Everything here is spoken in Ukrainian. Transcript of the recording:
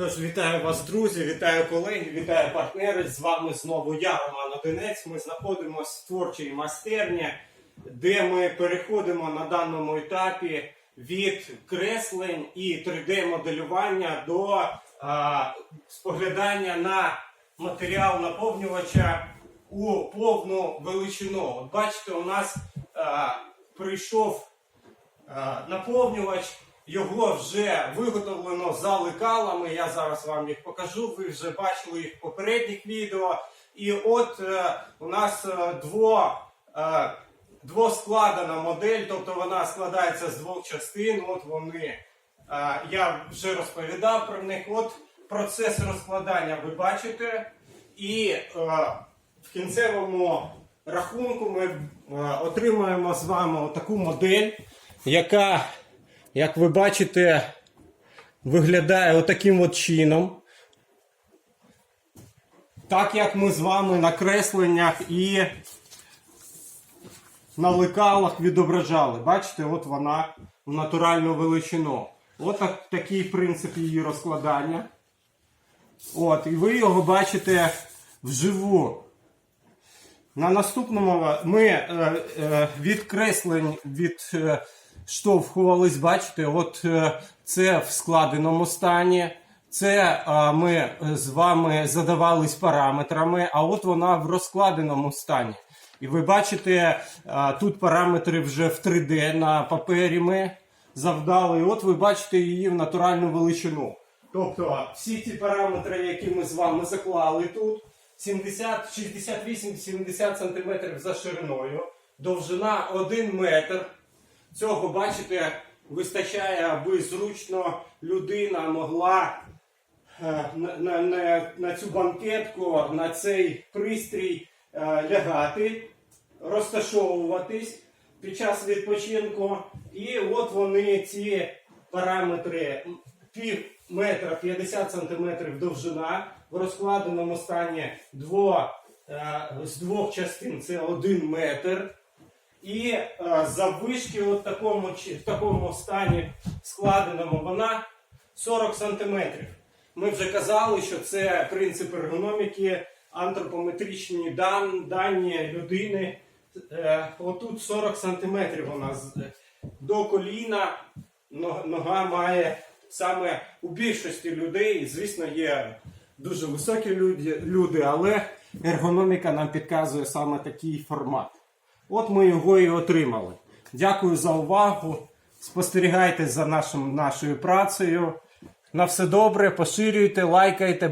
Тож вітаю вас, друзі, вітаю колеги, вітаю партнери. З вами знову я, Роман Одинець. Ми знаходимося в творчій майстерні, де ми переходимо на даному етапі від креслень і 3D-моделювання до а, споглядання на матеріал наповнювача у повну величину. От бачите, у нас а, прийшов Е, наповнювач. Його вже виготовлено за лекалами. Я зараз вам їх покажу. Ви вже бачили їх в попередніх відео. І от е, у нас е, дво, е, двоскладена модель, тобто вона складається з двох частин. От вони. Е, я вже розповідав про них. От процес розкладання ви бачите. І е, в кінцевому рахунку ми е, отримаємо з вами таку модель, яка, як ви бачите, виглядає отаким от чином. Так як ми з вами на кресленнях і на лекалах відображали. Бачите, от вона в натуральну величину. От так, такий принцип її розкладання. От, і ви його бачите вживу. На наступному ми е, е, від креслень відштовхувались, бачите, от е, це в складеному стані. Це е, ми з вами задавались параметрами, а от вона в розкладеному стані. І ви бачите, е, тут параметри вже в 3D на папері ми завдали. І от ви бачите її в натуральну величину. Тобто всі ті параметри, які ми з вами заклали тут, 70, 68-70 см за шириною, довжина 1 метр. Цього, бачите, вистачає, аби зручно людина могла е, на, на, на, цю банкетку, на цей пристрій е, лягати, розташовуватись під час відпочинку. І от вони ці параметри пів метра 50 сантиметрів довжина в розкладеному стані дво, е, з двох частин це один метр. І е, заввишки от такому, в такому стані складеному вона 40 сантиметрів. Ми вже казали, що це принцип ергономіки, антропометричні дан, дані людини. Е, отут 40 сантиметрів у до коліна нога має саме у більшості людей, звісно, є дуже високі люди, але ергономіка нам підказує саме такий формат. От ми його і отримали. Дякую за увагу. Спостерігайте за нашим, нашою працею. На все добре, поширюйте, лайкайте.